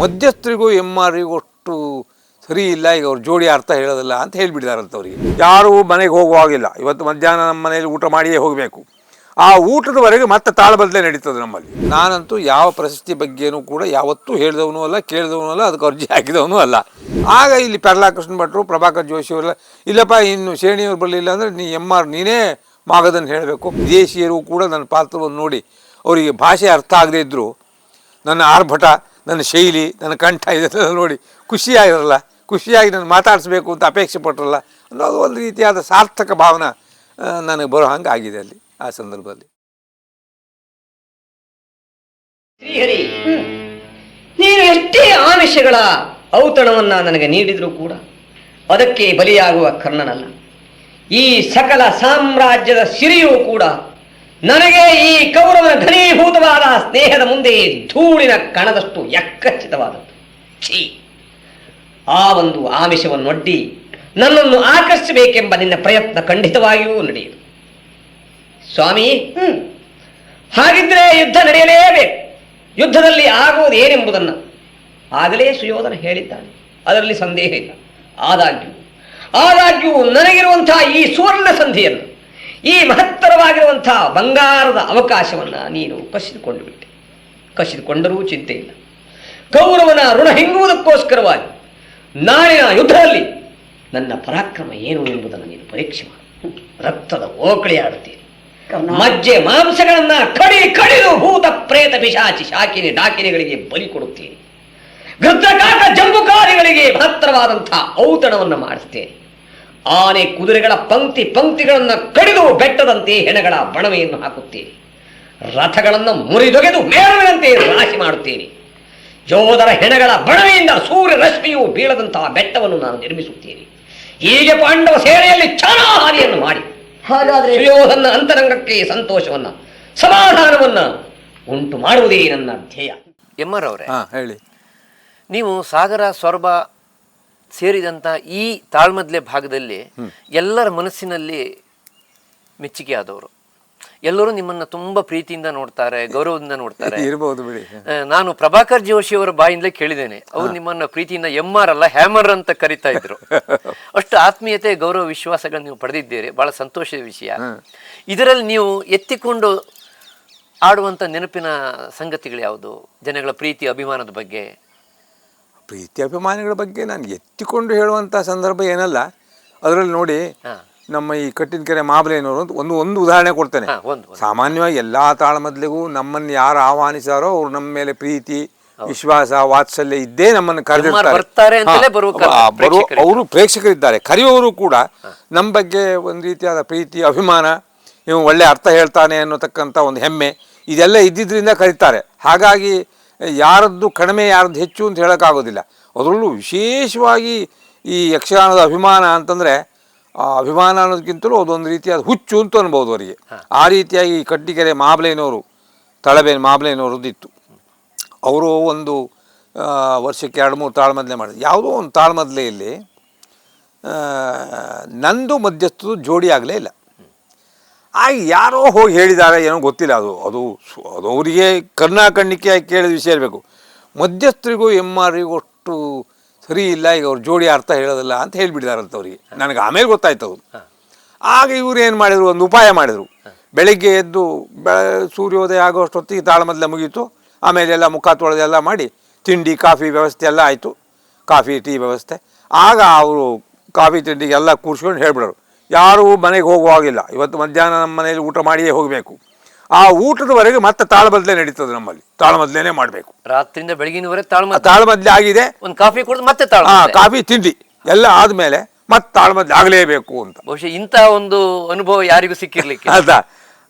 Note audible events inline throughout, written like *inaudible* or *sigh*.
ಮಧ್ಯಸ್ಥರಿಗೂ M R ಅಷ್ಟು ಸರಿ ಇಲ್ಲ, ಈಗ ಅವ್ರ ಜೋಡಿ ಅರ್ಥ ಹೇಳೋದಿಲ್ಲ ಅಂತ ಹೇಳಿಬಿಟ್ಟಿದಾರಂತ ಅವರಿಗೆ ಯಾರೂ ಮನೆಗೆ ಹೋಗುವಾಗಿಲ್ಲ ಇವತ್ತು ಮಧ್ಯಾಹ್ನ ನಮ್ಮ ಮನೆಯಲ್ಲಿ ಊಟ ಮಾಡಿಯೇ ಹೋಗಬೇಕು. ಆ ಊಟದವರೆಗೆ ಮತ್ತೆ ತಾಳಬದಲೇ ನಡೀತದೆ ನಮ್ಮಲ್ಲಿ. ನಾನಂತೂ ಯಾವ ಪ್ರಶಸ್ತಿ ಬಗ್ಗೆನೂ ಕೂಡ ಯಾವತ್ತೂ ಹೇಳಿದವನು ಅಲ್ಲ, ಕೇಳಿದವನು ಅಲ್ಲ, ಅದಕ್ಕೆ ಅರ್ಜಿ ಹಾಕಿದವನು ಅಲ್ಲ. ಆಗ ಇಲ್ಲಿ ಪೆರ್ಲಾಕೃಷ್ಣ ಭಟ್ರು, ಪ್ರಭಾಕರ್ ಜೋಶಿ ಅವರೆಲ್ಲ, ಇಲ್ಲಪ್ಪ, ಇನ್ನು ಶ್ರೇಣಿಯವ್ರು ಬರಲಿಲ್ಲ ಅಂದರೆ ನೀ ಎಂ ಆರ್ ನೀನೇ ಮಾಗದನ್ನು ಹೇಳಬೇಕು. ವಿದೇಶಿಯರು ಕೂಡ ನನ್ನ ಪಾತ್ರವನ್ನು ನೋಡಿ ಅವರಿಗೆ ಭಾಷೆ ಅರ್ಥ ಆಗದೇ ಇದ್ದರು ನನ್ನ ಆರ್ಭಟ ನನ್ನ ಶೈಲಿ, ನನ್ನ ಕಂಠ, ಇದೆಲ್ಲ ನೋಡಿ ಖುಷಿಯಾಗಿರಲ್ಲ. ಖುಷಿಯಾಗಿ ನಾನು ಮಾತಾಡಿಸ್ಬೇಕು ಅಂತ ಅಪೇಕ್ಷೆ ಪಟ್ಟರಲ್ಲ ಅನ್ನೋದು ಒಂದು ರೀತಿಯಾದ ಸಾರ್ಥಕ ಭಾವನೆ ನನಗೆ ಬರೋ ಹಂಗೆ ಆಗಿದೆ ಅಲ್ಲಿ, ಆ ಸಂದರ್ಭದಲ್ಲಿ. ಶ್ರೀಹರಿ, ನೀನು ಎಷ್ಟೇ ಆಮಿಷಗಳ ಔತಣವನ್ನು ನನಗೆ ನೀಡಿದರೂ ಕೂಡ ಅದಕ್ಕೆ ಬಲಿಯಾಗುವ ಕರ್ಣನಲ್ಲ. ಈ ಸಕಲ ಸಾಮ್ರಾಜ್ಯದ ಸಿರಿಯೂ ಕೂಡ ನನಗೆ ಈ ಕೌರವನ ಘನೀಭೂತವಾದ ಸ್ನೇಹದ ಮುಂದೆ ಧೂಳಿನ ಕಣದಷ್ಟು ಎಕ್ಕಚ್ಚಿತವಾದದ್ದು ಛೀ. ಆ ಒಂದು ಆಮಿಷವನ್ನೊಡ್ಡಿ ನನ್ನನ್ನು ಆಕರ್ಷಿಸಬೇಕೆಂಬ ನಿನ್ನ ಪ್ರಯತ್ನ ಖಂಡಿತವಾಗಿಯೂ ನಡೆಯಿತು ಸ್ವಾಮಿ ಹ್ಮ್. ಹಾಗಿದ್ರೆ ಯುದ್ಧ ನಡೆಯಲೇಬೇಕು. ಯುದ್ಧದಲ್ಲಿ ಆಗುವುದು ಏನೆಂಬುದನ್ನು. ಆಗಲೇ ಸುಯೋಧನ ಹೇಳಿದ್ದಾನೆ. ಅದರಲ್ಲಿ ಸಂದೇಹ ಇಲ್ಲ ಆದಾಗ್ಯೂ ಆದಾಗ್ಯೂ ನನಗಿರುವಂತಹ ಈ ಸುವರ್ಣ ಸಂಧಿಯನ್ನು ಈ ಮಹತ್ತರವಾಗಿರುವಂಥ ಬಂಗಾರದ ಅವಕಾಶವನ್ನು ನೀನು ಕಸಿದುಕೊಂಡು ಬಿಟ್ಟೆ. ಕಸಿದುಕೊಂಡರೂ ಚಿಂತೆ ಇಲ್ಲ. ಕೌರವನ ಋಣ ಹಿಂಗುವುದಕ್ಕೋಸ್ಕರವಾಗಿ ನಾಳಿನ ಯುದ್ಧದಲ್ಲಿ ನನ್ನ ಪರಾಕ್ರಮ ಏನು ಎಂಬುದನ್ನು ನೀನು ಪರೀಕ್ಷೆ ಮಾಡು. ರಕ್ತದ ಓಕಳಿ ಆಡುತ್ತೀನಿ ಮಜ್ಜೆ ಮಾಂಸಗಳನ್ನ ಕಡಿ ಕಡಿದು ಭೂತ ಪ್ರೇತ ಪಿಶಾಚಿ ಶಾಕಿನಿ ಡಾಕಿನಿಗಳಿಗೆ ಬಲಿ ಕೊಡುತ್ತೇನೆ ಗೃದ್ಧಕಾಕ ಜಂಬುಕಾರಿಗಳಿಗೆ ಮಹತ್ತರವಾದಂತಹ ಔತಣವನ್ನು ಮಾಡಿಸ್ತೇನೆ. ಆನೆ ಕುದುರೆಗಳ ಪಂಕ್ತಿ ಪಂಕ್ತಿಗಳನ್ನು ಕಡಿದು ಬೆಟ್ಟದಂತೆ ಹೆಣಗಳ ಬಣವೆಯನ್ನು ಹಾಕುತ್ತೇನೆ ರಥಗಳನ್ನು ಮುರಿದೊಗೆದು ಮೇರವಿನಂತೆ ರಾಶಿ ಮಾಡುತ್ತೇನೆ. ಯೋಧರ ಹೆಣಗಳ ಬಣವೆಯಿಂದ ಸೂರ್ಯ ರಶ್ಮಿಯು ಬೀಳದಂತಹ ಬೆಟ್ಟವನ್ನು ನಾನು ನಿರ್ಮಿಸುತ್ತೇನೆ. ಹೀಗೆ ಪಾಂಡವ ಸೇನೆಯಲ್ಲಿ ಚಾಣಹಾನಿಯನ್ನು ಮಾಡಿ ಹಾಗಾದ್ರೆ ಯೋಧನ ಅಂತರಂಗಕ್ಕೆ ಸಂತೋಷವನ್ನ ಸಮಾಧಾನವನ್ನ ಉಂಟು ಮಾಡುವುದೇ ನನ್ನ ಧ್ಯೇಯ. ಎಮ್ಮರವರೇ ಅವರೇ ಹಾಂ ಹೇಳಿ. ನೀವು ಸಾಗರ ಸೊರಬ ಸೇರಿದಂತ ಈ ತಾಳ್ಮದ್ಲೆ ಭಾಗದಲ್ಲಿ ಎಲ್ಲರ ಮನಸ್ಸಿನಲ್ಲಿ ಮೆಚ್ಚುಗೆ ಆದವರು. ಎಲ್ಲರೂ ನಿಮ್ಮನ್ನ ತುಂಬಾ ಪ್ರೀತಿಯಿಂದ ನೋಡ್ತಾರೆ ಗೌರವದಿಂದ ನೋಡ್ತಾರೆ. *laughs* ಇರಬಹುದು ಬಿಡಿ. ನಾನು ಪ್ರಭಾಕರ್ ಜೋಶಿ ಅವರ ಬಾಯಿಂದಲೇ ಕೇಳಿದ್ದೇನೆ. ಅವ್ರು ನಿಮ್ಮನ್ನ ಪ್ರೀತಿಯಿಂದ ಎಂ ಆರ್ ಅಲ್ಲ ಹ್ಯಾಮರ್ ಅಂತ ಕರಿತಾ ಇದ್ರು. *laughs* ಅಷ್ಟು ಆತ್ಮೀಯತೆ ಗೌರವ ವಿಶ್ವಾಸಗಳನ್ನು ನೀವು ಪಡೆದಿದ್ದೀರಿ. ಬಹಳ ಸಂತೋಷದ ವಿಷಯ. ಇದರಲ್ಲಿ ನೀವು ಎತ್ತಿಕೊಂಡು ಆಡುವಂತ ನೆನಪಿನ ಸಂಗತಿಗಳು ಯಾವುದು? ಜನಗಳ ಪ್ರೀತಿ ಅಭಿಮಾನದ ಬಗ್ಗೆ. ಪ್ರೀತಿ ಅಭಿಮಾನಿಗಳ ಬಗ್ಗೆ ನಾನು ಎತ್ತಿಕೊಂಡು ಹೇಳುವಂಥ ಸಂದರ್ಭ ಏನಲ್ಲ. ಅದರಲ್ಲಿ ನೋಡಿ ನಮ್ಮ ಈ ಕಟ್ಟಿನಕೆರೆ ಮಾಬಲೇನವರು ಅಂತ ಒಂದು ಒಂದು ಉದಾಹರಣೆ ಕೊಡ್ತೇನೆ. ಸಾಮಾನ್ಯವಾಗಿ ಎಲ್ಲ ತಾಳಮದ್ಲಿಗೂ ನಮ್ಮನ್ನು ಯಾರು ಆಹ್ವಾನಿಸಾರೋ ಅವ್ರು ನಮ್ಮ ಮೇಲೆ ಪ್ರೀತಿ ವಿಶ್ವಾಸ ವಾತ್ಸಲ್ಯ ಇದ್ದೇ ನಮ್ಮನ್ನು ಕರೆದಿರ್ತಾರೆ. ಬರುವ. ಅವರು ಪ್ರೇಕ್ಷಕರಿದ್ದಾರೆ. ಕರೆಯುವವರು ಕೂಡ ನಮ್ಮ ಬಗ್ಗೆ ಒಂದು ರೀತಿಯಾದ ಪ್ರೀತಿ ಅಭಿಮಾನ ಇವು ಒಳ್ಳೆ ಅರ್ಥ ಹೇಳ್ತಾನೆ ಅನ್ನೋತಕ್ಕಂಥ ಒಂದು ಹೆಮ್ಮೆ ಇದೆಲ್ಲ ಇದ್ದಿದ್ದರಿಂದ ಕರೀತಾರೆ. ಹಾಗಾಗಿ ಯಾರದ್ದು ಕಡಿಮೆ ಯಾರದ್ದು ಹೆಚ್ಚು ಅಂತ ಹೇಳೋಕ್ಕಾಗೋದಿಲ್ಲ. ಅದರಲ್ಲೂ ವಿಶೇಷವಾಗಿ ಈ ಯಕ್ಷಗಾನದ ಅಭಿಮಾನ ಅಂತಂದರೆ ಆ ಅಭಿಮಾನ ಅನ್ನೋದಕ್ಕಿಂತಲೂ ಅದೊಂದು ರೀತಿಯಾದ ಹುಚ್ಚು ಅಂತ ಅನ್ಬೋದು ಅವರಿಗೆ. ಆ ರೀತಿಯಾಗಿ ಈ ಕಟ್ಟಿಗೆರೆ ಮಾಬ್ಲೈನವರು ತಳಬೇನ್ ಮಾಬ್ಲೇನವ್ರದ್ದು ಇತ್ತು ಅವರು ಒಂದು ವರ್ಷಕ್ಕೆ ಎರಡು ಮೂರು ತಾಳ್ಮದ್ಲೆ ಮಾಡಿದ್ರು. ಯಾವುದೋ ಒಂದು ತಾಳ್ಮದ್ಲೆಯಲ್ಲಿ ನಂದು ಮಧ್ಯಸ್ಥದು ಜೋಡಿ ಆಗಲೇ ಇಲ್ಲ. ಆಗ ಯಾರೋ ಹೋಗಿ ಹೇಳಿದ್ದಾರೆ ಏನೋ ಗೊತ್ತಿಲ್ಲ ಅದು. ಅದು ಸು- ಅದು ಅವರಿಗೆ ಕರ್ನಾಕಣ್ಣಿಕೆ ಕೇಳಿದ ವಿಷಯ ಇರಬೇಕು. ಮಧ್ಯಸ್ಥರಿಗೂ ಎಂ ಆರ್ರಿಗೂ ಅಷ್ಟು ಸರಿ ಇಲ್ಲ ಈಗ ಅವ್ರ ಜೋಡಿ ಅರ್ಥ ಹೇಳೋದಿಲ್ಲ ಅಂತ ಹೇಳಿಬಿಟ್ಟಿದಾರಂತ ಅವರಿಗೆ. ನನಗೆ ಆಮೇಲೆ ಗೊತ್ತಾಯ್ತು ಅದು. ಆಗ ಇವರು ಏನು ಮಾಡಿದರು? ಒಂದು ಉಪಾಯ ಮಾಡಿದರು. ಬೆಳಗ್ಗೆ ಎದ್ದು ಬೆ ಸೂರ್ಯೋದಯ ಆಗೋಷ್ಟೊತ್ತಿಗೆ ತಾಳಮದ್ಲೆ ಮುಗೀತು. ಆಮೇಲೆ ಎಲ್ಲ ಮುಖ ತೊಳೆದೆಲ್ಲ ಮಾಡಿ ತಿಂಡಿ ಕಾಫಿ ವ್ಯವಸ್ಥೆ ಎಲ್ಲ ಆಯಿತು. ಕಾಫಿ ಟೀ ವ್ಯವಸ್ಥೆ. ಆಗ ಅವರು ಕಾಫಿ ತಿಂಡಿಗೆಲ್ಲ ಕೂರಿಸ್ಕೊಂಡು ಹೇಳ್ಬಿಡೋರು. ಯಾರೂ ಮನೆಗೆ ಹೋಗುವಾಗಿಲ್ಲ. ಇವತ್ತು ಮಧ್ಯಾಹ್ನ ನಮ್ಮ ಮನೆಯಲ್ಲಿ ಊಟ ಮಾಡಿಯೇ ಹೋಗಬೇಕು. ಆ ಊಟದವರೆಗೆ ಮತ್ತೆ ತಾಳಮದ್ಲೆ ನಡೀತದೆ ನಮ್ಮಲ್ಲಿ. ತಾಳಮದ್ಲೇನೆ ಮಾಡಬೇಕು. ರಾತ್ರಿಯಿಂದ ಬೆಳಗಿನವರೆಗೆ ತಾಳ್ಮ ತಾಳಮದ್ಲೆ ಆಗಿದೆ. ಒಂದು ಕಾಫಿ ಕುಡಿದು ಮತ್ತೆ ತಾಳ ಕಾಫಿ ತಿಂಡಿ ಎಲ್ಲ ಆದಮೇಲೆ ಮತ್ತೆ ತಾಳಮದ್ಲೆ ಆಗಲೇಬೇಕು ಅಂತ. ಬಹುಶಃ ಇಂಥ ಒಂದು ಅನುಭವ ಯಾರಿಗೂ ಸಿಕ್ಕಿರ್ಲಿಕ್ಕೆ ಅದ.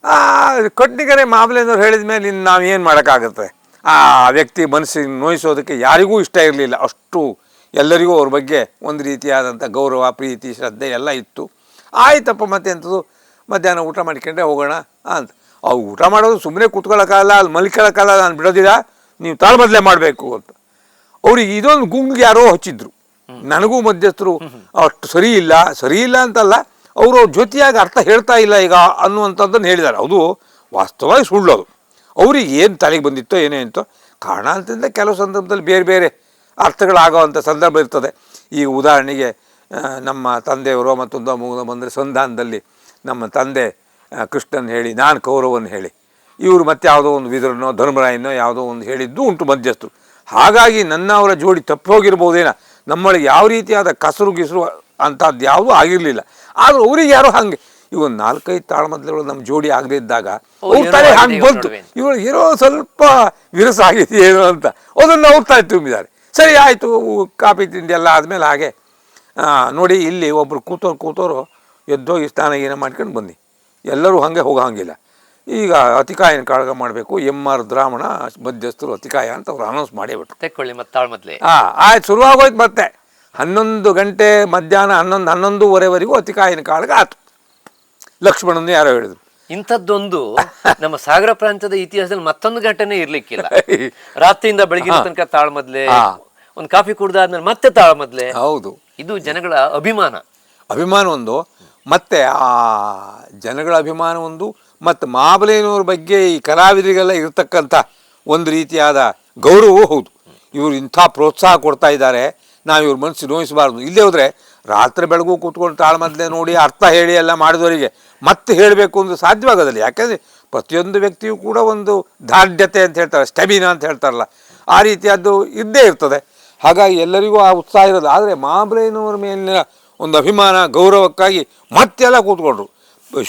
ಆ ಮಾಮಲೆಯವರು ಹೇಳಿದ ಮೇಲೆ ಇನ್ನು ನಾವು ಏನು ಮಾಡೋಕ್ಕಾಗುತ್ತೆ? ಆ ವ್ಯಕ್ತಿ ಮನಸ್ಸಿಗೆ ನೋಯಿಸೋದಕ್ಕೆ ಯಾರಿಗೂ ಇಷ್ಟ ಇರಲಿಲ್ಲ. ಅಷ್ಟು ಎಲ್ಲರಿಗೂ ಅವ್ರ ಬಗ್ಗೆ ಒಂದು ರೀತಿಯಾದಂಥ ಗೌರವ ಪ್ರೀತಿ ಶ್ರದ್ಧೆ ಎಲ್ಲ ಇತ್ತು. ಆಯ್ತಪ್ಪ ಮತ್ತೆ ಎಂಥದ್ದು ಮಧ್ಯಾಹ್ನ ಊಟ ಮಾಡ್ಕೊಂಡ್ರೆ ಹೋಗೋಣ ಅಂತ. ಅವು ಊಟ ಮಾಡೋದು ಸುಮ್ಮನೆ ಕೂತ್ಕೊಳ್ಳೋಕ್ಕಾಗಲ್ಲ, ಅಲ್ಲಿ ಮಲ್ಕೊಳ್ಳೋಕ್ಕಾಗಲ್ಲ, ನಾನು ಬಿಡೋದಿಲ್ಲ, ನೀವು ತಾಳ್ಮದ್ಲೆ ಮಾಡಬೇಕು ಅಂತ. ಅವ್ರಿಗೆ ಇದೊಂದು ಗುಂಗ್ ಯಾರೋ ಹಚ್ಚಿದ್ರು. ನನಗೂ ಮಧ್ಯಸ್ಥರು, ಅಷ್ಟು ಸರಿ ಇಲ್ಲ ಸರಿ ಇಲ್ಲ ಅಂತಲ್ಲ, ಅವರು ಜೊತೆಯಾಗಿ ಅರ್ಥ ಹೇಳ್ತಾ ಇಲ್ಲ ಈಗ ಅನ್ನುವಂಥದ್ದನ್ನು ಹೇಳಿದ್ದಾರೆ ಅದು ವಾಸ್ತವವಾಗಿ ಸುಳ್ಳು ಅದು. ಅವ್ರಿಗೆ ಏನು ತಲೆಗೆ ಬಂದಿತ್ತೋ, ಏನೇ ಅಂತೋ ಅಂತಂದರೆ ಕೆಲವು ಸಂದರ್ಭದಲ್ಲಿ ಬೇರೆ ಬೇರೆ ಅರ್ಥಗಳಾಗೋವಂಥ ಸಂದರ್ಭ ಇರ್ತದೆ. ಈಗ ಉದಾಹರಣೆಗೆ ನಮ್ಮ ತಂದೆಯವರು ಮತ್ತೊಂದು ಮೂಲ ಬಂದರೆ ಸಂಧಾನದಲ್ಲಿ ನಮ್ಮ ತಂದೆ ಕೃಷ್ಣನ್ ಹೇಳಿ ನಾನು ಕೌರವನ್ ಹೇಳಿ. ಇವರು ಮತ್ತೆ ಯಾವುದೋ ಒಂದು ವಿದುರನೋ ಧರ್ಮರಾಯನೋ ಯಾವುದೋ ಒಂದು ಹೇಳಿದ್ದು ಉಂಟು ಮಧ್ಯಸ್ಥರು. ಹಾಗಾಗಿ ನನ್ನ ಅವರ ಜೋಡಿ ತಪ್ಪಿ ಹೋಗಿರ್ಬೋದೇನ ನಮ್ಮೊಳಗೆ ಯಾವ ರೀತಿಯಾದ ಕಸರು ಗಿಸರು ಅಂಥದ್ದು ಯಾವುದೂ ಆಗಿರಲಿಲ್ಲ. ಆದರೂ ಅವ್ರಿಗೆ ಯಾರೋ ಹಾಗೆ ಇವೊಂದು ನಾಲ್ಕೈದು ತಾಳ್ಮದ್ಲೊಳಗೆ ನಮ್ಮ ಜೋಡಿ ಆಗದೇ ಇದ್ದಾಗ ಅವ್ರ ತಲೆ ಹಾಗೆ ಬಂತು. ಇವರು ಇವಳು ಏನೋ ಸ್ವಲ್ಪ ವಿರಸ ಆಗಿದೆ ಏನೋ ಅಂತ. ಅದನ್ನು ಅವ್ರ ತಾಯಿ ತುಂಬಿದ್ದಾರೆ. ಸರಿ ಆಯಿತು ಕಾಫಿ ತಿಂಡಿ ಎಲ್ಲ ಆದಮೇಲೆ ಹಾಗೆ ನೋಡಿ ಇಲ್ಲಿ ಒಬ್ಬರು ಕೂತೋರು ಕೂತೋರು ಎದ್ದೋಗಿ ಸ್ನಾನ ಏನ ಮಾಡ್ಕೊಂಡು ಬಂದು ಎಲ್ಲರೂ ಹಾಗೆ ಹೋಗೋ ಹಂಗಿಲ್ಲ ಈಗ ಅತಿಕಾಯನ ಕಾಳಗ ಮಾಡಬೇಕು ಎಂ ಆರ್ ಮಧ್ಯಸ್ಥರು ಅತಿಕಾಯ ಅಂತ ಅವ್ರು ಅನೌನ್ಸ್ ಮಾಡಿಬಿಟ್ರು ತೆಕ್ಕೊಳ್ಳಿ ಮತ್ತೆ ಹಾಂ ಆಯ್ತು ಶುರುವಾಗೋಯ್ತು ಮತ್ತೆ. ಹನ್ನೊಂದು ಗಂಟೆ ಮಧ್ಯಾಹ್ನ ಹನ್ನೊಂದು ಹನ್ನೊಂದೂವರೆವರೆಗೂ ಅತಿಕಾಯನ ಕಾಳಗ ಆಯ್ತು ಲಕ್ಷ್ಮಣನ ಯಾರೋ ಹೇಳಿದ್ರು. ಇಂಥದ್ದೊಂದು *laughs* ನಮ್ಮ ಸಾಗರ ಪ್ರಾಂತ್ಯದ ಇತಿಹಾಸದಲ್ಲಿ ಮತ್ತೊಂದು ಘಟನೆ ಇರ್ಲಿಕ್ಕಿಲ್ಲ. *laughs* ರಾತ್ರಿಯಿಂದ ಬೆಳಗಿನ ತನಕ ತಾಳ್ಮದ್ಲೆ. ಒಂದು ಕಾಫಿ ಕುಡ್ದಾದ್ಮೇಲೆ ಮತ್ತೆ ತಾಳ್ಮದ್ಲೆ ಹೌದು. ಇದು ಜನಗಳ ಅಭಿಮಾನ. ಅಭಿಮಾನ ಒಂದು. ಮತ್ತೆ ಆ ಜನಗಳ ಅಭಿಮಾನ ಒಂದು, ಮತ್ತು ಮಹಾಬಲೇನವ್ರ ಬಗ್ಗೆ ಈ ಕಲಾವಿದರಿಗೆಲ್ಲ ಇರತಕ್ಕಂಥ ಒಂದು ರೀತಿಯಾದ ಗೌರವವೂ ಹೌದು. ಇವರು ಇಂಥ ಪ್ರೋತ್ಸಾಹ ಕೊಡ್ತಾ ಇದ್ದಾರೆ. ನಾವು ಇವ್ರ ಮನಸ್ಸು ನೋಯಿಸಬಾರ್ದು. ಇಲ್ಲೇ ಹೋದರೆ ರಾತ್ರಿ ಬೆಳಗು ಕೂತ್ಕೊಂಡು ತಾಳ್ಮದ್ಲೆ ನೋಡಿ ಅರ್ಥ ಹೇಳಿ ಎಲ್ಲ ಮಾಡಿದವರಿಗೆ ಮತ್ತೆ ಹೇಳಬೇಕು ಅಂದ್ರೆ ಸಾಧ್ಯವಾಗೋದಿಲ್ಲ. ಯಾಕೆಂದರೆ ಪ್ರತಿಯೊಂದು ವ್ಯಕ್ತಿಯೂ ಕೂಡ ಒಂದು ದಾರ್ಢ್ಯತೆ ಅಂತ ಹೇಳ್ತಾರೆ, ಸ್ಟೆಮಿನಾ ಅಂತ ಹೇಳ್ತಾರಲ್ಲ. ಆ ರೀತಿಯದ್ದು ಇದ್ದೇ ಇರ್ತದೆ. ಹಾಗಾಗಿ ಎಲ್ಲರಿಗೂ ಆ ಉತ್ಸಾಹ ಇರೋದು. ಆದರೆ ಮಹಾಬಲೇನವರ ಮೇಲಿನ ಒಂದು ಅಭಿಮಾನ, ಗೌರವಕ್ಕಾಗಿ ಮತ್ತೆಲ್ಲ ಕೂತ್ಕೊಂಡ್ರು.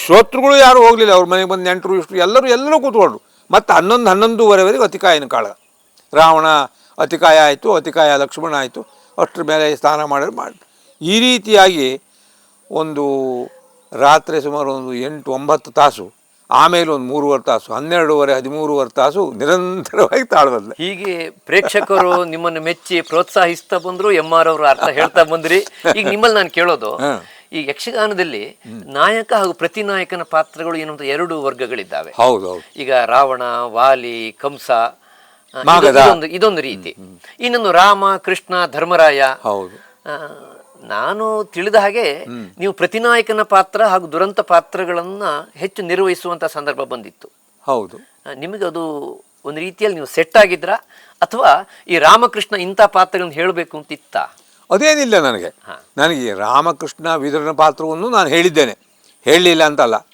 ಶ್ರೋತೃಗಳು ಯಾರು ಹೋಗಲಿಲ್ಲ. ಅವ್ರ ಮನೆಗೆ ಬಂದು ನೆಂಟರು ಇಷ್ಟು ಎಲ್ಲರೂ ಎಲ್ಲರೂ ಕೂತ್ಕೊಂಡ್ರು. ಮತ್ತು ಹನ್ನೊಂದು, ಹನ್ನೊಂದೂವರೆವರೆಗೆ ಅತಿಕಾಯನ ಕಾಳ ರಾವಣ, ಅತಿಕಾಯ ಆಯಿತು, ಅತಿಕಾಯ ಲಕ್ಷ್ಮಣ ಆಯಿತು. ಅಷ್ಟರ ಮೇಲೆ ಸ್ನಾನ ಮಾಡಿ ಮಾಡಿ ಈ ರೀತಿಯಾಗಿ ಒಂದು ರಾತ್ರಿ ಸುಮಾರು ಒಂದು ಎಂಟು, ಒಂಬತ್ತು ತಾಸು ಆಮೇಲೆ ಒಂದು ಮೂರುವರೆ ತಾಸು ಹನ್ನೆರಡುವರೆ ಹದಿಮೂರುವರೆ ತಾಸು ನಿರಂತರವಾಗಿ ತಾಳ್ಬಲ್ಲ ಹೀಗೆ ಪ್ರೇಕ್ಷಕರು ನಿಮ್ಮನ್ನು ಮೆಚ್ಚಿ ಪ್ರೋತ್ಸಾಹಿಸ್ತಾ ಬಂದ್ರು ಎಂ ಆರ್ ಅವರು ಅರ್ಥ ಹೇಳ್ತಾ ಬಂದ್ರಿ. ಈಗ ನಿಮ್ಮಲ್ಲಿ ನಾನು ಕೇಳೋದು ಈ ಯಕ್ಷಗಾನದಲ್ಲಿ ನಾಯಕ ಹಾಗೂ ಪ್ರತಿನಾಯಕನ ಪಾತ್ರಗಳು ಏನಂತ ಎರಡು ವರ್ಗಗಳಿದ್ದಾವೆ. ಹೌದು ಈಗ ರಾವಣ ವಾಲಿ ಕಂಸ ಇದೊಂದು ರೀತಿ. ಇನ್ನೊಂದು ರಾಮ ಕೃಷ್ಣ ಧರ್ಮರಾಯ ಹೌದು. ನಾನು ತಿಳಿದ ಹಾಗೆ ನೀವು ಪ್ರತಿನಾಯಕನ ಪಾತ್ರ ಹಾಗೂ ದುರಂತ ಪಾತ್ರಗಳನ್ನ ಹೆಚ್ಚು ನಿರ್ವಹಿಸುವಂತ ಸಂದರ್ಭ ಬಂದಿತ್ತು. ಹೌದು. ನಿಮಗೆ ಅದು ಒಂದು ರೀತಿಯಲ್ಲಿ ನೀವು ಸೆಟ್ ಆಗಿದ್ರ? ಅಥವಾ ಈ ರಾಮಕೃಷ್ಣ ಇಂಥ ಪಾತ್ರಗಳನ್ನು ಹೇಳಬೇಕು ಅಂತ ಇತ್ತ ಅದೇನಿಲ್ಲ ನನಗೆ. ನನಗೆ ರಾಮಕೃಷ್ಣ ವಿದುರನ ಪಾತ್ರವನ್ನು ನಾನು ಹೇಳಿದ್ದೇನೆ. ಹೇಳಲಿಲ್ಲ ಅಂತಲ್ಲ.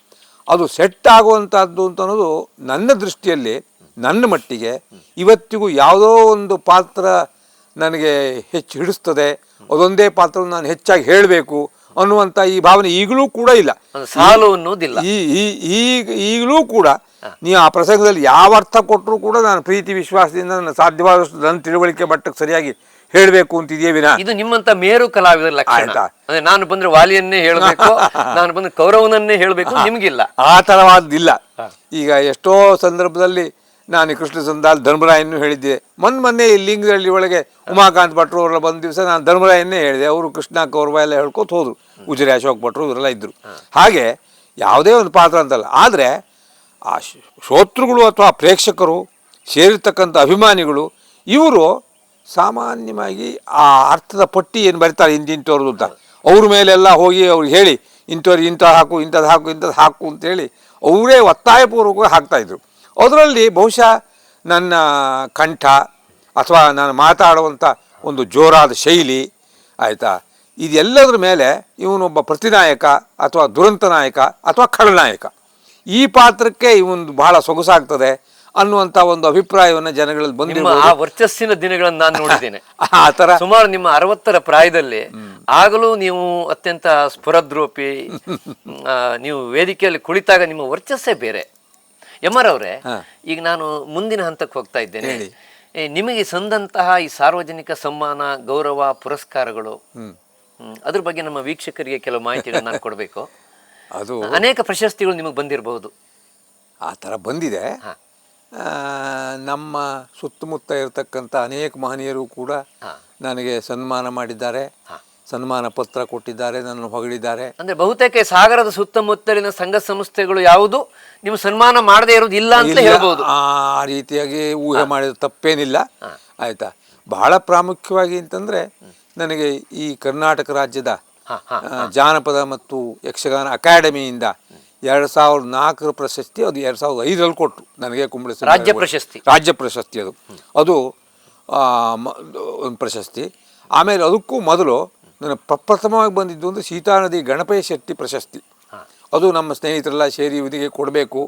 ಅದು ಸೆಟ್ ಆಗುವಂಥದ್ದು ಅಂತ ಅನ್ನೋದು ನನ್ನ ದೃಷ್ಟಿಯಲ್ಲಿ ನನ್ನ ಮಟ್ಟಿಗೆ ಇವತ್ತಿಗೂ ಯಾವುದೋ ಒಂದು ಪಾತ್ರ ನನಗೆ ಹೆಚ್ಚು ಹಿಡಿಸ್ತದೆ ಅದೊಂದೇ ಪಾತ್ರ ನಾನು ಹೆಚ್ಚಾಗಿ ಹೇಳಬೇಕು ಅನ್ನುವಂಥ ಈ ಭಾವನೆ ಈಗಲೂ ಕೂಡ ಇಲ್ಲ. ಸಾಲು ಅನ್ನೋದಿಲ್ಲ. ಈ ಈಗ ಈಗಲೂ ಕೂಡ ನೀವು ಆ ಪ್ರಸಂಗದಲ್ಲಿ ಯಾವ ಅರ್ಥ ಕೊಟ್ಟರೂ ಕೂಡ ನಾನು ಪ್ರೀತಿ ವಿಶ್ವಾಸದಿಂದ ನನ್ನ ಸಾಧ್ಯವಾದಷ್ಟು ನನ್ನ ತಿಳುವಳಿಕೆ ಮಟ್ಟಕ್ಕೆ ಸರಿಯಾಗಿ ಹೇಳಬೇಕು ಅಂತಿದೆಯೇ ವಿನ. ಇದು ನಿಮ್ಮಂತ ಮೇರು ಕಲಾವಿದರ ಲಕ್ಷಣ? ಅಂದ್ರೆ ನಾನು ಬಂದ್ರೆ ವಾಲಿಯನ್ನೇ ಹೇಳಬೇಕು *laughs* ನಾನು ಬಂದ್ರೆ ಕೌರವನನ್ನೇ ಹೇಳಬೇಕು ನಿಮ್ಗಿಲ್ಲ. ಆ ತರವಾದಿಲ್ಲ ಈಗ ಎಷ್ಟೋ ಸಂದರ್ಭದಲ್ಲಿ ನಾನು ಕೃಷ್ಣ ಸಂದಾಲ್ ಧರ್ಮರಾಯನ್ನು ಹೇಳಿದ್ದೆ. ಮೊನ್ನೆ ಮೊನ್ನೆ ಈ ಲಿಂಗದಲ್ಲಿ ಒಳಗೆ ಉಮಾಕಾಂತ್ ಭಟ್ರು ಅವರೆಲ್ಲ ಬಂದ ದಿವಸ ನಾನು ಧರ್ಮರಾಯನ್ನೇ ಹೇಳಿದೆ. ಅವರು ಕೃಷ್ಣ ಕೌರವ ಎಲ್ಲ ಹೇಳ್ಕೊತ ಹೋದರು. ಉಜಿರೆ ಅಶೋಕ್ ಭಟ್ರು ಇವರೆಲ್ಲ ಇದ್ದರು ಹಾಗೆ ಯಾವುದೇ ಒಂದು ಪಾತ್ರ ಅಂತಲ್ಲ. ಆದರೆ ಆ ಶ್ರೋತೃಗಳು ಅಥವಾ ಪ್ರೇಕ್ಷಕರು ಸೇರಿರ್ತಕ್ಕಂಥ ಅಭಿಮಾನಿಗಳು ಇವರು ಸಾಮಾನ್ಯವಾಗಿ ಆ ಅರ್ಥದ ಪಟ್ಟಿ ಏನು ಬರೀತಾರೆ ಇಂತಿಂಥವ್ರದ್ದು ಅಂತ. ಅವ್ರ ಮೇಲೆಲ್ಲ ಹೋಗಿ ಅವ್ರಿಗೆ ಹೇಳಿ, ಇಂಥವ್ರಿಗೆ ಇಂಥ ಹಾಕು, ಇಂಥದ್ದು ಹಾಕು ಇಂಥದ್ದು ಹಾಕು ಅಂತೇಳಿ ಅವರೇ ಒತ್ತಾಯಪೂರ್ವಕವಾಗಿ ಹಾಕ್ತಾಯಿದ್ರು ಅದರಲ್ಲಿ ಬಹುಶಃ ನನ್ನ ಕಂಠ ಅಥವಾ ನಾನು ಮಾತಾಡುವಂಥ ಒಂದು ಜೋರಾದ ಶೈಲಿ ಆಯಿತಾ? ಇದೆಲ್ಲದರ ಮೇಲೆ ಇವನೊಬ್ಬ ಪ್ರತಿನಾಯಕ ಅಥವಾ ದುರಂತ ನಾಯಕ ಅಥವಾ ಖಳನಾಯಕ. ಈ ಪಾತ್ರಕ್ಕೆ ಇವನು ಬಹಳ ಸೊಗಸಾಗ್ತದೆ ಅನ್ನುವಂಥ ಒಂದು ಅಭಿಪ್ರಾಯವನ್ನು ಜನಗಳಲ್ಲಿ ನಿಮ್ಮ ಆ ವರ್ಚಸ್ಸಿನ ದಿನಗಳನ್ನು ನಾನು ನೋಡಿದ್ದೇನೆ. *laughs* ಆ ಥರ? ಸುಮಾರು ನಿಮ್ಮ ಅರವತ್ತರ ಪ್ರಾಯದಲ್ಲಿ ಆಗಲೂ ನೀವು ಅತ್ಯಂತ ಸ್ಫುರದ್ರೂಪಿ *laughs* ನೀವು ವೇದಿಕೆಯಲ್ಲಿ ಕುಳಿತಾಗ ನಿಮ್ಮ ವರ್ಚಸ್ಸೇ ಬೇರೆ. ಎಮ್ಮರ್ ಅವರೇ ಈಗ ನಾನು ಮುಂದಿನ ಹಂತಕ್ಕೆ ಹೋಗ್ತಾ ಇದ್ದೇನೆ. ನಿಮಗೆ ಸಂದಂತಹ ಈ ಸಾರ್ವಜನಿಕ ಸಮ್ಮಾನ ಗೌರವ ಪುರಸ್ಕಾರಗಳು ಅದ್ರ ಬಗ್ಗೆ ನಮ್ಮ ವೀಕ್ಷಕರಿಗೆ ಕೆಲವು ಮಾಹಿತಿಗಳನ್ನು ನಾನು ಕೊಡಬೇಕು. ಅದು ಅನೇಕ ಪ್ರಶಸ್ತಿಗಳು ನಿಮಗೆ ಬಂದಿರಬಹುದು. ಆ ಥರ ಬಂದಿದೆ. ನಮ್ಮ ಸುತ್ತಮುತ್ತ ಇರತಕ್ಕಂಥ ಅನೇಕ ಮಹನೀಯರು ಕೂಡ. ನನಗೆ ಸನ್ಮಾನ ಮಾಡಿದ್ದಾರೆ. ಸನ್ಮಾನ ಪತ್ರ ಕೊಟ್ಟಿದ್ದಾರೆ ನನ್ನನ್ನು ಹೊಗಳಿದ್ದಾರೆ. ಅಂದ್ರೆ ಬಹುತೇಕ ಸಾಗರದ ಸುತ್ತಮುತ್ತಲಿನ ಸಂಘ ಸಂಸ್ಥೆಗಳು ಯಾವುದು? ನಿಮ್ಮ ಸನ್ಮಾನ ಮಾಡದೇ ಇರೋದು ಇಲ್ಲ ಅಂತ ಇಲ್ಲ, ಹೇಳ್ಬೋದು. ಆ ರೀತಿಯಾಗಿ ಊಹೆ ಮಾಡಿದ ತಪ್ಪೇನಿಲ್ಲ. ಆಯ್ತಾ? ಬಹಳ ಪ್ರಾಮುಖ್ಯವಾಗಿ ಅಂತಂದ್ರೆ ನನಗೆ ಈ ಕರ್ನಾಟಕ ರಾಜ್ಯದ ಹಾ, ಹಾ, ಆ, ಜಾನಪದ ಮತ್ತು ಯಕ್ಷಗಾನ ಅಕಾಡೆಮಿಯಿಂದ ಎರಡ್ ಸಾವಿರದ ನಾಲ್ಕರ ಪ್ರಶಸ್ತಿ ಅದು ಎರಡು ಸಾವಿರದ ಐದರಲ್ಲಿ ಕೊಟ್ಟರು. ನನಗೆ ಕುಂಬಳ ರಾಜ್ಯ ಪ್ರಶಸ್ತಿ. ರಾಜ್ಯ ಪ್ರಶಸ್ತಿ ಅದು. ಅದು ಆ, ಮ- ಒಂದು ಪ್ರಶಸ್ತಿ. ಆಮೇಲೆ ಅದಕ್ಕೂ ಮೊದಲು ನನ್ನ ಪ್ರಪ್ರಥಮವಾಗಿ ಬಂದಿದ್ದು ಒಂದು ಸೀತಾನದಿ ಗಣಪತಿ ಶೆಟ್ಟಿ ಪ್ರಶಸ್ತಿ. ಅದು ನಮ್ಮ ಸ್ನೇಹಿತರೆಲ್ಲ ಸೇರಿ ಇವರಿಗೆ ಕೊಡಬೇಕು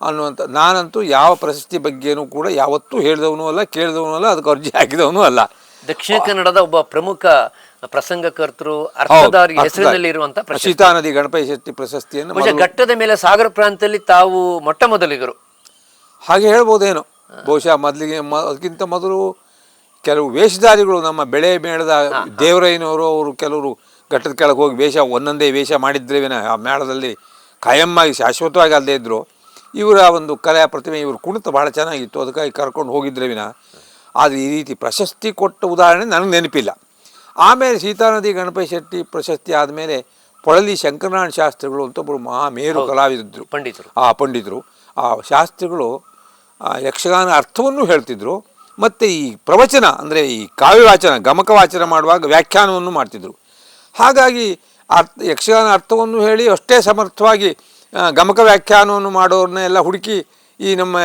ಅನ್ನುವಂಥ ನಾನಂತೂ ಯಾವ ಪ್ರಶಸ್ತಿ ಬಗ್ಗೆನೂ ಕೂಡ ಯಾವತ್ತೂ ಹೇಳಿದವನು ಅಲ್ಲ ಕೇಳಿದವನು ಅಲ್ಲ ಅದಕ್ಕೆ ಅರ್ಜಿ ಹಾಕಿದವನು ಅಲ್ಲ. ದಕ್ಷಿಣ ಕನ್ನಡದ ಒಬ್ಬ ಪ್ರಮುಖ ಪ್ರಸಂಗಕರ್ತರು ಅರ್ಥಧಾರಿ. ಹೆಸರಿನಲ್ಲಿ ಇರುವಂತ ಸೀತಾ ನದಿ ಗಣಪತಿ ಶೆಟ್ಟಿ ಪ್ರಶಸ್ತಿಯನ್ನು ಘಟ್ಟದ ಮೇಲೆ ಸಾಗರ ಪ್ರಾಂತದಲ್ಲಿ ತಾವು ಮೊಟ್ಟ ಮೊದಲಿಗರು. ಹಾಗೆ ಹೇಳ್ಬೋದೇನೋ. ಬಹುಶಃ ಮೊದಲಿಗೆ ಅದಕ್ಕಿಂತ ಮೊದಲು ಕೆಲವು ವೇಷಧಾರಿಗಳು ನಮ್ಮ ಬೆಳೆ ಮೇಳದ ದೇವರಯ್ಯನವರು ಅವರು ಕೆಲವರು ಘಟ್ಟದ ಕೆಳಗೆ ಹೋಗಿ ವೇಷ ಒಂದೊಂದೇ ವೇಷ ಮಾಡಿದ್ರೆ ವಿನ ಆ ಮೇಳದಲ್ಲಿ ಕಾಯಮ್ಮಾಗಿ ಶಾಶ್ವತವಾಗಿ ಅಲ್ಲದೇ ಇದ್ದರು ಇವರ ಒಂದು ಕಲೆಯ ಪ್ರತಿಮೆ ಇವರು ಕುಣಿತ ಭಾಳ ಚೆನ್ನಾಗಿತ್ತು. ಅದಕ್ಕಾಗಿ ಕರ್ಕೊಂಡು ಹೋಗಿದ್ರೆ ವಿನ. ಆದರೆ ಈ ರೀತಿ ಪ್ರಶಸ್ತಿ ಕೊಟ್ಟ ಉದಾಹರಣೆ ನನಗೆ ನೆನಪಿಲ್ಲ. ಆಮೇಲೆ ಸೀತಾನದಿ ಗಣಪತಿ ಶೆಟ್ಟಿ ಪ್ರಶಸ್ತಿ ಆದಮೇಲೆ ಪೊಳಲಿ ಶಂಕರನಾರಾಯಣ ಶಾಸ್ತ್ರಿಗಳು ಅಂತ ಒಬ್ಬರು ಮಹಾ ಮೇರು ಕಲಾವಿದರು. ಪಂಡಿತರು. ಆ ಪಂಡಿತರು. ಆ ಶಾಸ್ತ್ರಿಗಳು ಯಕ್ಷಗಾನ ಅರ್ಥವನ್ನು ಹೇಳ್ತಿದ್ರು. ಮತ್ತು ಈ ಪ್ರವಚನ ಅಂದರೆ ಈ ಕಾವ್ಯವಾಚನ ಗಮಕ ವಾಚನ ಮಾಡುವಾಗ ವ್ಯಾಖ್ಯಾನವನ್ನು ಮಾಡ್ತಿದ್ದರು ಹಾಗಾಗಿ ಅರ್ಥ ಯಕ್ಷಗಾನ ಅರ್ಥವನ್ನು ಹೇಳಿ ಅಷ್ಟೇ ಸಮರ್ಥವಾಗಿ ಗಮಕ ವ್ಯಾಖ್ಯಾನವನ್ನು ಮಾಡೋರನ್ನೆಲ್ಲ ಹುಡುಕಿ ಈ ನಮ್ಮ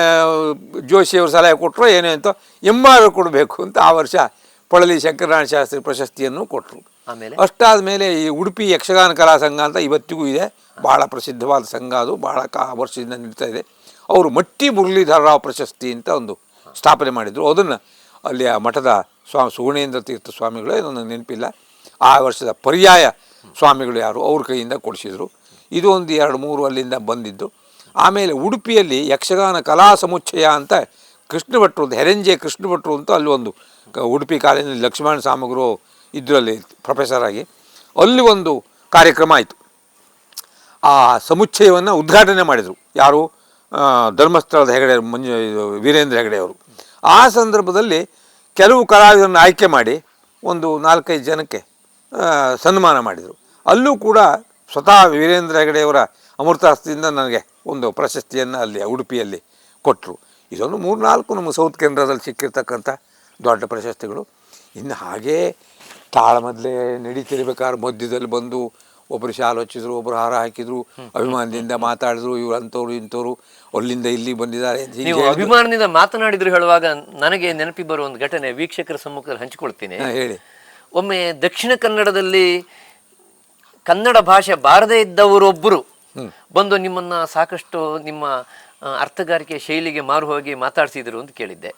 ಜೋಶಿಯವರು ಸಲಹೆ ಕೊಟ್ಟರು ಏನೇ ಅಂತ ಎಂಬಾರು ಕೊಡಬೇಕು ಅಂತ ಆ ವರ್ಷ ಪೊಳಲಿ ಶಂಕರನಾರಾಯಣ ಶಾಸ್ತ್ರಿ ಪ್ರಶಸ್ತಿಯನ್ನು ಕೊಟ್ಟರು ಆಮೇಲೆ? ಅಷ್ಟಾದ ಮೇಲೆ ಈ ಉಡುಪಿ ಯಕ್ಷಗಾನ ಕಲಾ ಸಂಘ ಅಂತ ಇವತ್ತಿಗೂ ಇದೆ. ಭಾಳ ಪ್ರಸಿದ್ಧವಾದ ಸಂಘ ಅದು. ಭಾಳ ಕಾ ವರ್ಷದಿಂದ ನಡೀತಾ ಇದೆ. ಅವರು ಮಟ್ಟಿ ಮುರಳೀಧರರಾವ್ ಪ್ರಶಸ್ತಿ ಅಂತ ಒಂದು ಸ್ಥಾಪನೆ ಮಾಡಿದರು. ಅದನ್ನು ಅಲ್ಲಿ ಆ ಮಠದ ಸ್ವಾಮಿ ಸುಗುಣೇಂದ್ರ ತೀರ್ಥ ಸ್ವಾಮಿಗಳೇ ನನಗೆ ನೆನಪಿಲ್ಲ. ಆ ವರ್ಷದ ಪರ್ಯಾಯ ಸ್ವಾಮಿಗಳು ಯಾರು? ಅವ್ರ ಕೈಯಿಂದ ಕೊಡಿಸಿದರು. ಇದು ಒಂದು ಎರಡು ಮೂರು ಅಲ್ಲಿಂದ ಬಂದಿದ್ದು. ಆಮೇಲೆ ಉಡುಪಿಯಲ್ಲಿ ಯಕ್ಷಗಾನ ಕಲಾ ಸಮುಚ್ಚಯ ಅಂತ ಕೃಷ್ಣ ಭಟ್ರು ಅಂತ ಹೆರಂಜೆ ಕೃಷ್ಣ ಭಟ್ರು ಅಂತ ಅಲ್ಲಿ ಒಂದು ಉಡುಪಿ ಕಾಲೇಜಿನಲ್ಲಿ ಲಕ್ಷ್ಮಣ ಸಾಮಗ್ರು ಇದರಲ್ಲಿ ಪ್ರೊಫೆಸರ್ ಆಗಿ ಅಲ್ಲಿ ಒಂದು ಕಾರ್ಯಕ್ರಮ ಆಯಿತು. ಆ ಸಮುಚ್ಚಯವನ್ನು ಉದ್ಘಾಟನೆ ಮಾಡಿದರು. ಯಾರು? ಧರ್ಮಸ್ಥಳದ ಹೆಗಡೆ ಮಂಜು ಇದು ವೀರೇಂದ್ರ ಹೆಗಡೆ ಅವರು. ಆ ಸಂದರ್ಭದಲ್ಲಿ ಕೆಲವು ಕಲಾವಿದರನ್ನು ಆಯ್ಕೆ ಮಾಡಿ ಒಂದು ನಾಲ್ಕೈದು ಜನಕ್ಕೆ ಸನ್ಮಾನ ಮಾಡಿದರು. ಅಲ್ಲೂ ಕೂಡ ಸ್ವತಃ ವೀರೇಂದ್ರ ಹೆಗಡೆಯವರ ಅಮೃತಾಸ್ತಿಯಿಂದ ನನಗೆ ಒಂದು ಪ್ರಶಸ್ತಿಯನ್ನು ಅಲ್ಲಿ ಉಡುಪಿಯಲ್ಲಿ ಕೊಟ್ಟರು ಇದೊಂದು ಮೂರು ನಾಲ್ಕು ನಮ್ಮ ಸೌತ್ ಕೇಂದ್ರದಲ್ಲಿ ಸಿಕ್ಕಿರ್ತಕ್ಕಂಥ ದೊಡ್ಡ ಪ್ರಶಸ್ತಿಗಳು. ಇನ್ನು ಹಾಗೇ ತಾಳಮದ್ಲೆ ನಡೀತಿರ್ಬೇಕಾದ್ರೆ ಮಧ್ಯದಲ್ಲಿ ಬಂದು ಒಬ್ಬರು ಶಾಲು ಹಚ್ಚಿದ್ರು ಒಬ್ಬರು ಹಾರ ಹಾಕಿದ್ರು ಅಭಿಮಾನದಿಂದ ಮಾತಾಡಿದ್ರು ಇವ್ರು ಅಂಥವ್ರು ಇಂಥವ್ರು ಅಲ್ಲಿಂದ ಇಲ್ಲಿ ಬಂದಿದ್ದಾರೆ ಅಂತ ಹೀಗೆ ನೀವು. ಅಭಿಮಾನದಿಂದ ಮಾತನಾಡಿದ್ರು ಹೇಳುವಾಗ ನನಗೆ ನೆನಪಿ ಬರುವ ಒಂದು ಘಟನೆ ವೀಕ್ಷಕರ ಸಮ್ಮುಖದಲ್ಲಿ ಹಂಚಿಕೊಳ್ತೀನಿ. ಹಾ, ಹೇಳಿ. ಒಮ್ಮೆ ದಕ್ಷಿಣ ಕನ್ನಡದಲ್ಲಿ ಕನ್ನಡ ಭಾಷೆ ಬಾರದೇ ಇದ್ದವರೊಬ್ಬರು ಬಂದು ನಿಮ್ಮನ್ನ ಸಾಕಷ್ಟು ನಿಮ್ಮ ಆ, ಅರ್ಥಗಾರಿಕೆ ಶೈಲಿಗೆ ಮಾರು ಹೋಗಿ ಮಾತಾಡಿಸಿದ್ರು ಅಂತ ಕೇಳಿದ್ದೆ.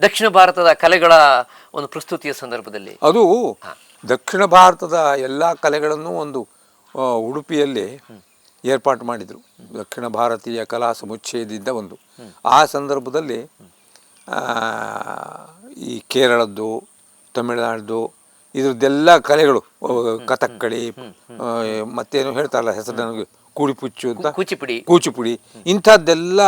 ದಕ್ಷಿಣ ಭಾರತದ ಕಲೆಗಳ ಒಂದು ಪ್ರಸ್ತುತಿಯ ಸಂದರ್ಭದಲ್ಲಿ. ಅದು ದಕ್ಷಿಣ ಭಾರತದ ಎಲ್ಲ ಕಲೆಗಳನ್ನು ಒಂದು ಉಡುಪಿಯಲ್ಲಿ ಏರ್ಪಾಟು ಮಾಡಿದರು. ದಕ್ಷಿಣ ಭಾರತೀಯ ಕಲಾ ಸಮುಚ್ಚಯದಿಂದ ಒಂದು. ಆ ಸಂದರ್ಭದಲ್ಲಿ ಈ ಕೇರಳದ್ದು ತಮಿಳುನಾಡ್ದು ಇದ್ರದ್ದೆಲ್ಲ ಕಲೆಗಳು ಕಥಕ್ಕಳಿ ಮತ್ತೇನು ಹೇಳ್ತಾರಲ್ಲ ಹೆಸರು ನನಗೆ ಕೂಡಿಪುಚ್ಚು ಅಂತ? ಕೂಚಿಪುಡಿ. ಕೂಚಿಪುಡಿ. ಇಂಥದ್ದೆಲ್ಲ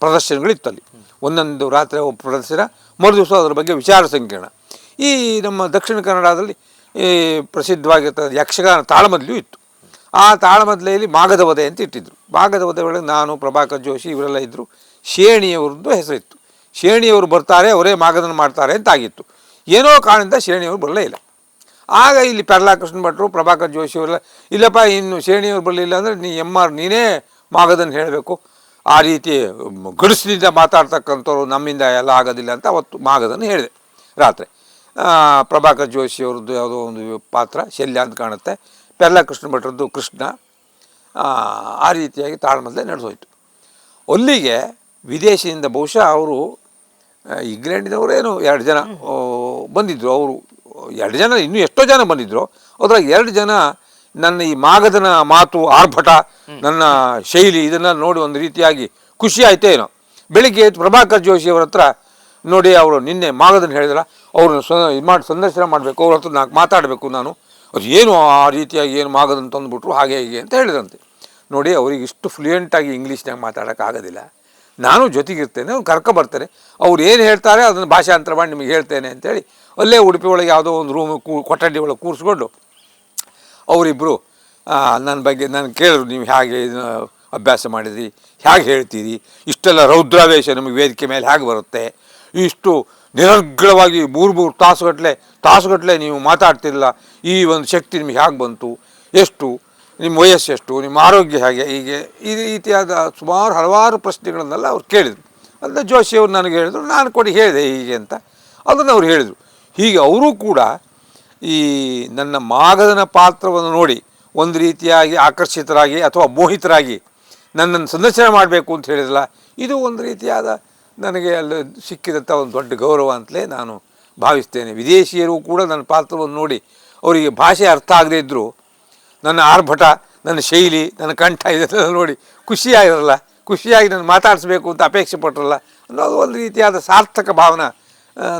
ಪ್ರದರ್ಶನಗಳು ಪ್ರದರ್ಶನಗಳಿತ್ತು ಅಲ್ಲಿ ಒಂದೊಂದು ರಾತ್ರಿ ಒಬ್ಬ ಪ್ರದರ್ಶನ ಮರು ದಿವಸ ಅದರ ಬಗ್ಗೆ ವಿಚಾರ ಸಂಕಿರಣ. ಈ ನಮ್ಮ ದಕ್ಷಿಣ ಕನ್ನಡದಲ್ಲಿ ಈ ಪ್ರಸಿದ್ಧವಾಗಿರ್ತದೆ ಯಕ್ಷಗಾನ ತಾಳಮದ್ಲೂ ಇತ್ತು. ಆ ತಾಳಮದ್ಲೆಯಲ್ಲಿ ಮಾಗದ ವಧೆ ಅಂತ ಇಟ್ಟಿದ್ರು. ಮಾಗದ ವಧೆ ಒಳಗೆ ನಾನು, ಪ್ರಭಾಕರ್ ಜೋಶಿ ಇವರೆಲ್ಲ ಇದ್ದರು ಶೇಣಿಯವ್ರದ್ದು ಹೆಸರಿತ್ತು. ಶೇಣಿಯವರು ಬರ್ತಾರೆ, ಅವರೇ ಮಾಗದನ ಮಾಡ್ತಾರೆ ಅಂತ ಆಗಿತ್ತು. ಏನೋ ಕಾರಣದಿಂದ ಶೇಣಿಯವರು ಬರಲೇ ಇಲ್ಲ. ಆಗ ಇಲ್ಲಿ ಕೃಷ್ಣ ಭಟ್ರು, ಪ್ರಭಾಕರ್ ಜೋಶಿ ಅವರೆಲ್ಲ, ಇಲ್ಲಪ್ಪ, ಇನ್ನು ಶೇಣಿಯವ್ರು ಬರಲಿಲ್ಲ ಅಂದರೆ ನೀ ಎಂ ಆರ್, ನೀನೇ ಮಾಗದನ್ನು ಹೇಳಬೇಕು. ಆ ರೀತಿ ಗಡಿಸಿನಿಂದ ಮಾತಾಡ್ತಕ್ಕಂಥವ್ರು ನಮ್ಮಿಂದ ಎಲ್ಲ ಆಗೋದಿಲ್ಲ ಅಂತ ಅವತ್ತು ಮಾಗದನ್ನು ಹೇಳಿದೆ ರಾತ್ರಿ. ಪ್ರಭಾಕರ್ ಜೋಶಿ ಅವ್ರದ್ದು ಯಾವುದೋ ಒಂದು ಪಾತ್ರ ಶಲ್ಯ ಅಂತ ಕಾಣುತ್ತೆ. ಪೆರ್ಲಾ ಕೃಷ್ಣ ಭಟ್ರದ್ದು ಕೃಷ್ಣ. ಆ, ರೀತಿಯಾಗಿ ತಾಳ್ಮದಲ್ಲೇ ನಡೆದೋಯ್ತು. ಅಲ್ಲಿಗೆ ವಿದೇಶದಿಂದ ಬಹುಶಃ ಅವರು ಇಂಗ್ಲೆಂಡಿನವರೇನು ಎರಡು ಜನ ಬಂದಿದ್ದರು ಅವರು ಎರಡು ಜನ ಇನ್ನೂ ಎಷ್ಟೋ ಜನ ಬಂದಿದ್ದರು ಅದ್ರಾಗ ಎರಡು ಜನ ನನ್ನ ಈ ಮಾಗದನ ಮಾತು ಆರ್ಭಟ ನನ್ನ ಶೈಲಿ ಇದನ್ನು ನೋಡಿ ಒಂದು ರೀತಿಯಾಗಿ ಖುಷಿ ಆಯ್ತೇನೋ. ಬೆಳಿಗ್ಗೆ ಪ್ರಭಾಕರ್ ಜೋಶಿ ಅವರ ಹತ್ರ ನೋಡಿ ಅವರು ನಿನ್ನೆ ಮಾಗದನ್ನು ಹೇಳಿದ್ರ ಅವ್ರನ್ನ ಸ ಇದು ಮಾಡಿ ಸಂದರ್ಶನ ಮಾಡಬೇಕು, ಅವ್ರ ಹತ್ರ ನಾಲ್ಕು ಮಾತಾಡಬೇಕು ನಾನು. ಅದು ಏನು ಆ ರೀತಿಯಾಗಿ ಏನು ಮಾಗದನ್ನು ತಂದುಬಿಟ್ರು, ಹಾಗೆ ಹೀಗೆ ಅಂತ ಹೇಳಿದ್ರಂತೆ. ನೋಡಿ ಅವ್ರಿಗೆ ಇಷ್ಟು ಫ್ಲೂಯೆಂಟಾಗಿ ಇಂಗ್ಲೀಷ್ನಾಗ ಮಾತಾಡೋಕ್ಕಾಗೋದಿಲ್ಲ ನಾನು ಜೊತೆಗಿರ್ತೇನೆ, ಅವ್ರು ಕರ್ಕ ಬರ್ತಾರೆ. ಅವ್ರು ಏನು ಹೇಳ್ತಾರೆ, ಅದನ್ನು ಭಾಷಾಂತರ ಮಾಡಿ ನಿಮಗೆ ಹೇಳ್ತೇನೆ ಅಂತೇಳಿ ಅಲ್ಲೇ ಉಡುಪಿ ಒಳಗೆ ಯಾವುದೋ ಒಂದು ರೂಮ್ ಕೂ, ಕೊಠಡಿ ಒಳಗೆ ಕೂರಿಸ್ಕೊಂಡು ಅವರಿಬ್ಬರು ನನ್ನ ಬಗ್ಗೆ ನಾನು ಕೇಳಿದ್ರು, ನೀವು ಹೇಗೆ ಅಭ್ಯಾಸ ಮಾಡಿದ್ರಿ, ಹೇಗೆ ಹೇಳ್ತೀರಿ? ಇಷ್ಟೆಲ್ಲ ರೌದ್ರಾವೇಶ ನಿಮಗೆ ವೇದಿಕೆ ಮೇಲೆ ಹೇಗೆ ಬರುತ್ತೆ? ಇಷ್ಟು ನಿರರ್ಗಳವಾಗಿ ಮೂರು ಮೂರು ತಾಸುಗಟ್ಟಲೆ ತಾಸುಗಟ್ಟಲೆ ನೀವು ಮಾತಾಡ್ತಿರಲಿಲ್ಲ ಈ ಒಂದು ಶಕ್ತಿ ನಿಮಗೆ ಹೇಗೆ ಬಂತು? ಎಷ್ಟು? ನಿಮ್ಮ ವಯಸ್ಸು ಎಷ್ಟು? ನಿಮ್ಮ ಆರೋಗ್ಯ ಹೇಗೆ? ಹೀಗೆ ಈ ರೀತಿಯಾದ ಸುಮಾರು ಹಲವಾರು ಪ್ರಶ್ನೆಗಳನ್ನೆಲ್ಲ ಅವ್ರು ಕೇಳಿದರು. ಅದನ್ನ ಜೋಶಿಯವರು ನನಗೆ ಹೇಳಿದರು, ನಾನು ಕೊಡಿ ಹೇಳಿದೆ ಹೀಗೆ ಅಂತ. ಅದನ್ನು ಅವ್ರು ಹೇಳಿದರು. ಹೀಗೆ ಅವರೂ ಕೂಡ ಈ ನನ್ನ ಮಾಗದನ ಪಾತ್ರವನ್ನು ನೋಡಿ ಒಂದು ರೀತಿಯಾಗಿ ಆಕರ್ಷಿತರಾಗಿ ಅಥವಾ ಮೋಹಿತರಾಗಿ ನನ್ನನ್ನು ಸಂದರ್ಶನ ಮಾಡಬೇಕು ಅಂತ ಹೇಳಿದ್ರಲ್ಲ, ಇದು ಒಂದು ರೀತಿಯಾದ ನನಗೆ ಅಲ್ಲಿ ಸಿಕ್ಕಿದಂಥ ಒಂದು ದೊಡ್ಡ ಗೌರವ ಅಂತಲೇ ನಾನು ಭಾವಿಸ್ತೇನೆ. ವಿದೇಶಿಯರು ಕೂಡ ನನ್ನ ಪಾತ್ರವನ್ನು ನೋಡಿ ಅವರಿಗೆ ಭಾಷೆ ಅರ್ಥ ಆಗದೇ ಇದ್ದರೂ ನನ್ನ ಆರ್ಭಟ, ನನ್ನ ಶೈಲಿ, ನನ್ನ ಕಂಠ ಇದನ್ನೆಲ್ಲ ನೋಡಿ ಖುಷಿಯಾಗಿರಲ್ಲ, ಖುಷಿಯಾಗಿ ನಾನು ಮಾತಾಡಿಸ್ಬೇಕು ಅಂತ ಅಪೇಕ್ಷೆ ಪಟ್ಟರಲ್ಲ ಅನ್ನೋದು ಒಂದು ರೀತಿಯಾದ ಸಾರ್ಥಕ ಭಾವನೆ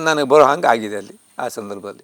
ನನಗೆ ಬರೋ ಹಂಗೆ ಆಗಿದೆ ಅಲ್ಲಿ ಆ ಸಂದರ್ಭದಲ್ಲಿ.